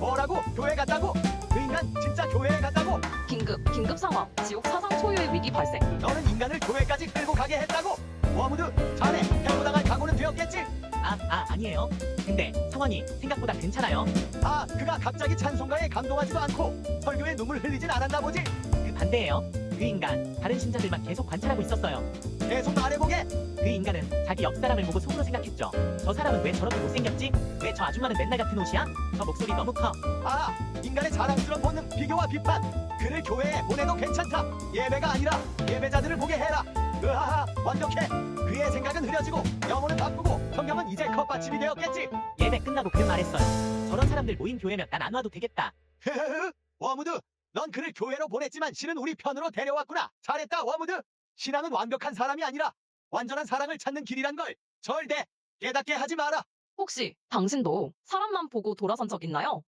뭐라고? 교회 갔다고? 그 인간 진짜 교회에 갔다고? 긴급, 긴급 상황. 지옥 사상 초유의 위기 발생. 너는 인간을 교회까지 끌고 가게 했다고? 워무드 자네 해고당할 각오는 되었겠지? 아, 아, 아니에요. 근데 상황이 생각보다 괜찮아요. 아 그가 갑자기 찬송가에 감동하지도 않고 설교에 눈물 흘리진 않았나 보지? 그 반대예요. 그 인간 다른 신자들만 계속 관찰하고 있었어요. 계속 말해보게 그 인간은 자기 옆 사람을 보고 속으로 생각했죠. 저 사람은 왜 저렇게 못생겼지? 왜 저 아줌마는 맨날 같은 옷이야? 저 목소리 너무 커. 아 인간의 자랑스러운 본능 비교와 비판 그를 교회에 보내도 괜찮다 예배가 아니라 예배자들을 보게 해라 으하하 완벽해 그의 생각은 흐려지고 영혼은 바쁘고 성경은 이제 컵받침이 되었겠지 예배 끝나고 그 말했어요. 저런 사람들 모인 교회면 난 안 와도 되겠다. 흐흐흐 워무드 넌 그를 교회로 보냈지만 실은 우리 편으로 데려왔구나. 잘했다 워무드. 신앙은 완벽한 사람이 아니라 완전한 사랑을 찾는 길이란 걸. 절대 깨닫게 하지 마라. 혹시 당신도 사람만 보고 돌아선 적 있나요?